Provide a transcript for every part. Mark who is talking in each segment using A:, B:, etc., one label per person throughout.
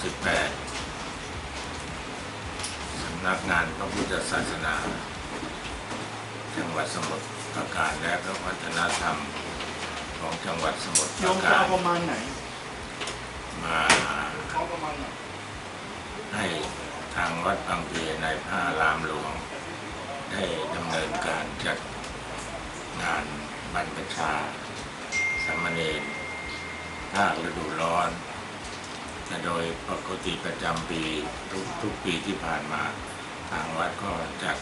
A: 18สำนักงานพระพุทธศาสนา จังหวัดสมุทรปราการและพระวัฒนธรรมของจังหวัดสมุทรป
B: โย
A: ราม
B: จะ
A: การ
B: เอประมาณไหน
A: มาให้ทางวัดบางเพในพระรามหลวง ได้ดำเนินการจัดงานบรรพชาสามเณรภาคฤดูร้อน โดยปกติประจำปีทุกทุกปีที่ผ่านมาทางวัดก็จัด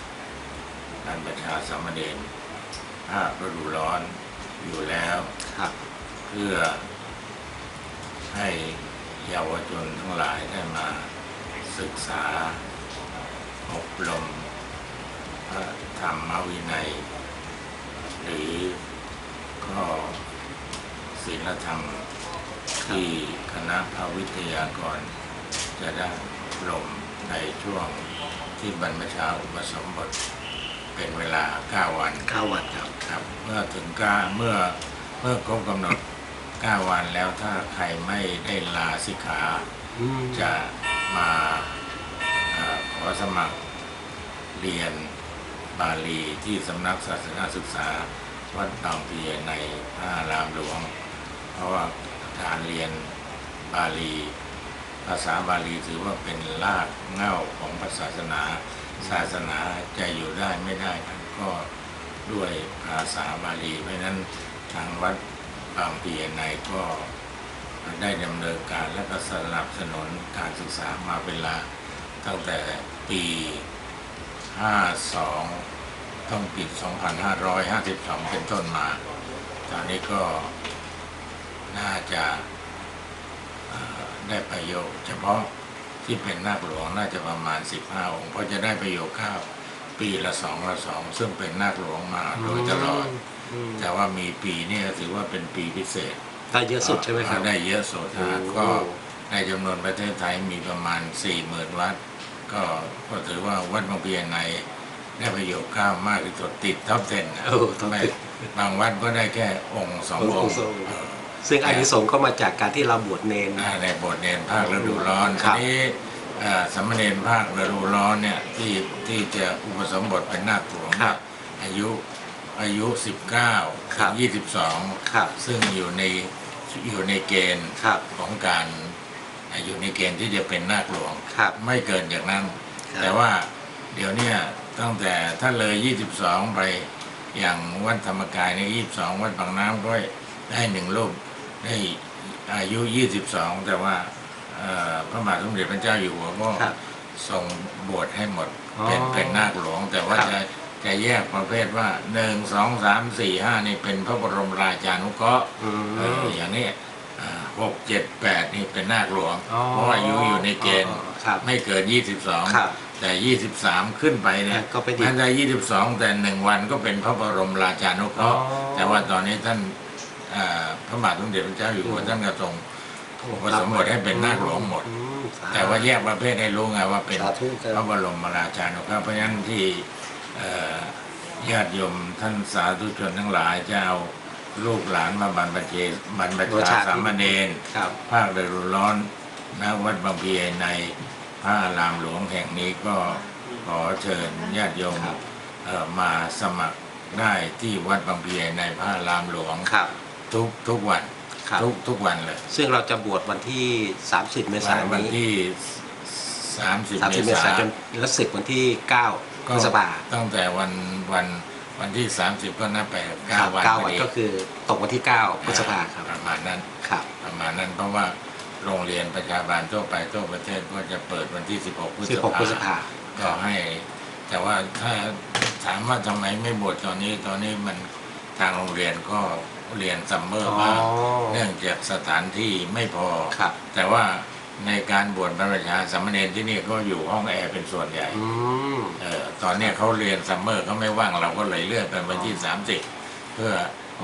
A: บรรพชาสามเณรภาคฤดูร้อนอยู่แล้ว
C: ครับ
A: เพื่อให้เยาวชนทั้งหลายได้มาศึกษาอบรมพระธรรมวินัย หรือก็ศีลธรรม ที่คณะพระวิทยากร จะได้อบรมในช่วงที่บรรพชาอุปสมบทเป็นเวลา 9 วัน
C: ข้าววัดครับ
A: ครับ เมื่อถึงเก้าเมื่อเมื่อครบกำหนด 9 วันแล้วถ้าใครไม่ได้ลาสิกขา
C: อืม
A: จะมาเอ่อขอสมัครเรียนบาลีที่สำนักศาสนาศึกษาวัดบางพลีในพระอารามหลวง เพราะว่า การเรียนบาลี ภาษาบาลีถือว่าเป็นรากเหง้าของพระศาสนา ศาสนาจะอยู่ได้ไม่ได้นั้นก็ด้วยภาษาบาลี เพราะนั้นทางวัดบางพลีในก็ได้ดำเนินการและก็สนับสนุนการศึกษามาเป็นเวลาตั้งแต่ปี 52 ต้องปิด2552 เป็นต้นมา ตอนนี้ก็ น่าจะเอ่อได้ประโยชน์เฉพาะที่เป็นนาคหลวงน่าจะประมาณ 15 องค์ เพราะจะได้ประโยชน์ข้าวปีละสองละสองซึ่งเป็นนาคหลวงมาโดยตลอด
C: ม
A: แต่ว่ามีปีนี้ถือว่าเป็นปีพิเศษ
C: ได้เยอะสุดใช่ไหมครับ
A: ได้เยอะสุดนะ
C: โอ้
A: ก็ในจำนวนประเทศไทยมีประมาณ4 0,000วัด ก็ก็ถือว่าวัดบางเพียนในได้ประโยชน์ข้าวมากที่สุดติดท็อปเทน
C: โอ้ท็อป
A: ไม่
C: 10
A: บางวัดก็ได้แค่องค์สอง
C: องค์
A: องค์
C: สององค์
A: เออ
C: ซึ่งอานิสงส์ก็มาจากการที่เราบวชเนน
A: อ่าในบทเนนภาคฤดูร้อน
C: ครั
A: ที
C: บ
A: นี้เอ่อสามเณรภาคฤดูร้อนเนี่ยที่ที่จะอุปสมบทเป็นนาคหลวง
C: ครับ
A: อายุอายุ 19
C: ครับ
A: ถึง22
C: ครับ
A: ซึ่งอยู่ในอยู่ในเกณฑ์
C: ครับ
A: ของการอยู่ในเกณฑ์ที่จะเป็นนาคหลวง
C: ครับ
A: ไม่เกินจากนั้น
C: ครับ
A: แต่ว่าเดี๋ยวเนี้ตั้งแต่ถ้าเลย 22 ไปอย่างวัดธรรมกายใน 22 วัดบางน้ำก็ ได้หนึ่งรูปได้อายุ 22 แต่ว่าเอ่อพระมหาสมเด็จพระเจ้าอยู่หัวก็
C: ครับ
A: ทรงบวชให้หมด
C: อ๋อ
A: เป็นเป็นนาคหลวง แต่ว่า
C: ครับ
A: จะจะแยกประเภทว่าหนึ่งสองสามสี่ห้านี่เป็นพระบรมราชานุเคราะห์
C: อืม
A: เอออย่างนี้หกเจ็ดแปดนี่เป็นนาคหลวง
C: อ๋อ
A: เพราะว่าอายุอยู่ในเกณฑ์
C: ครับ
A: ไม่เกินยี่สิบสอง
C: ครับ
A: แต่ยี่สิบสามขึ้นไปเนี่ย
C: ก็เป็นอีก
A: ท่านได้ยี่สิบสองแต่หนึ่งวันก็เป็นพระบรมราชานุเคราะห์
C: อ๋อ
A: แต่ว่าตอนนี้ท่านเอ่อ พระบาทสมเด็จพระเจ้าอยู่หัวท่านก็ทรงอุปสมบทให้เป็นนาคหลวงหมด
C: อืมสธุ
A: แต่ว่าแยกประเภทให้รู้ไงว่าเป็น
C: สาธุครับ
A: พระบรมราชานุเคราะห์เพราะฉะนั้นที่เอ่อญาติโยมท่านสาธุชนทั้งหลายจะเอาลูกหลานมาบรรพเจบรรพ
C: บู
A: ชา
C: ชา
A: สามเณร
C: ครับ
A: ภาคฤดูร้อนณวัดบางพลีในพระอารามหลวงแห่งนี้ก็ขอเชิญญาติโยม
C: ครับ
A: เอ่อมาสมัครได้ที่วัดบางพลีในพระอารามหลวง
C: ครับ
A: ทุกทุกวัน
C: ครับ
A: ทุกทุกวันเลย
C: ซึ่งเราจะบวชวันที่ 30 เมษายน
A: วัน
C: นี้
A: ที่30
C: 30 เมษายนและศึกวันที่9พฤษภา
A: ตั้งแต่วันวันวันที่30ก็นับไป
C: ครั
A: เก้า
C: บ
A: วัน
C: เก้า
A: พอ
C: วัน
A: ดี
C: ก็คือตกวันที่9พฤษภาครับ
A: ประมาณนั้น
C: ครับ
A: ประมาณนั้นเพราะว่าโรงเรียนประชาบาลทั่วไปทั่วประเทศก็จะเปิดวันที่ 16 พฤษ
C: 16พฤษ
A: ภา
C: ภา
A: ก็ให้ แต่ว่าถ้าถามว่าทำไมไม่บวชตอนนี้ตอนนี้มันทางโรงเรียนก็ เรียนซัมเมอร์
C: อ๋อ
A: มากเนื่องจากสถานที่ไม่พอ
C: ครับ
A: แต่ว่าในการบวชบรรพชาสามเณรที่นี่ก็อยู่ห้องแอร์เป็นส่วนใหญ่
C: อืม
A: เออตอนเนี้ยเขาเรียนซัมเมอร์เขาไม่ว่างเราก็เลยเลื่อนเป็นวันที่30เพื่อ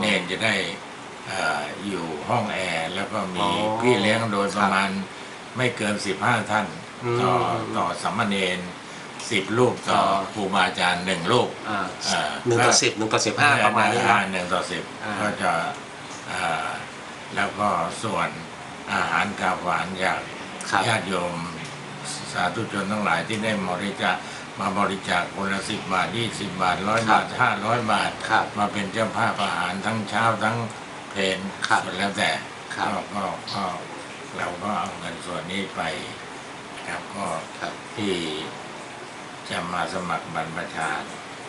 A: เนนจะได้เอ่ออยู่ห้องแอร์แล้วก็มี
C: อ๋อ
A: พี่เลี้ยงโดยประมาณไม่เกิน15ท่าน
C: อืม
A: ต่อต่อสามเณร สิบรูปต่อ
C: อ๋อ
A: ครูบาอาจารย์หนึ่งรูป
C: อ่า
A: เอ่อ
C: หนึ่งต่อสิบหนึ่งต่อสิบห้าประมาณนี้ค
A: อ่
C: รับ
A: หนึ่งต่อสิบ
C: อ่า
A: ก็จะอ่าแล้วก็ส่วนอาหารกาหวานจาก
C: ครับ
A: ญาติโยมสาธุชนทั้งหลายที่ได้บริจาคมาบริจาคคนละสิบบาทยี่สิบบาทร้อย
C: ครับาบ
A: ทห้าร้อยบาท
C: ครับ
A: มาเป็นเจ้าภาพอาหารทั้งเช้าทั้งเพลน
C: ครับ
A: ส่วนแล้วแต่
C: ครับ
A: ก็ก็ก็เราก็เอาเงินส่วนนี้ไปนะครับก็
C: ครับ
A: ที่ จะมาสมัครบรรพชา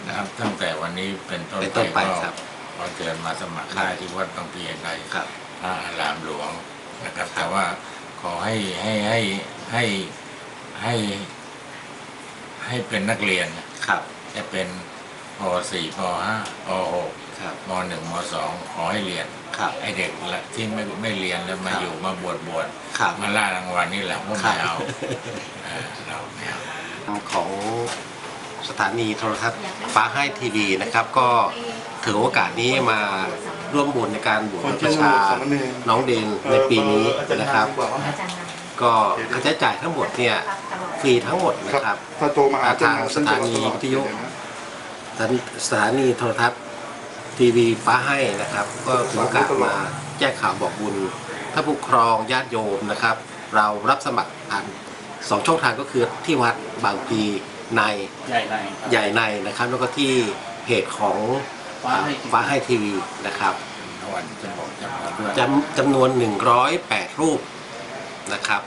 A: นะครับตั้งแต่วันนี้เป็นต้น
C: เป็นต้นไป
A: ก็
C: ครับ
A: ก็เชิญมาสมัคร
C: ครับ
A: ได้ที่วัดบางพีใน
C: ครับ
A: พระอารามหลวงนะครับ แต่ว่าขอให้ให้ให้ให้ให้ ให้เป็นนักเรียน
C: ครับ
A: จะเป็นป .4 ป .5 ป .6
C: ครับ
A: ม .1 ม .2 ขอให้เรียน
C: ครับ
A: ไอเด็กละที่ไม่ไม่เรียนแล้วมา
C: ครับ
A: อยู่มาบวชบวช
C: ครับ
A: มาล่ารางวัลนี่แหละพวก
C: ครั
A: ไม่
C: บ
A: เอาเออเราไม่เอา
C: ของสถานีโทรทัศน์ฟ้าให้ทีวีนะครับ ก็ถือโอกาสนี้มาร่วมบุญในการบวชบรรพชาน้องเดนในปีนี้นะครับ ก็ค่าใช้จ่ายทั้งหมดเนี่ยฟรีทั้งหมดนะ
B: ค
C: ค
B: รั
C: รั
B: บบถ้าโทรมาหา
C: ทางสถานีวิทยุสถานีสถานีโทรทัศน์ทีวีฟ้าให้นะครับ ก็ถือโอกาสมาแจ้งข่าวบอกบุญถ้าผู้ครองญาติโยมนะครับ เรารับสมัครผ่าน สองช่องทางก็คือที่วัดบางพลีใน
D: ใหญ่ใน
C: ใหญ่ในนะครับ แล้วก็ที่เพจของ
D: ฟ้าให้
C: ฟ้าให้ทีวีนะครับ
A: วันจะบอกจะบอกด้วย
C: จำจำนวน 108 รูปนะครับ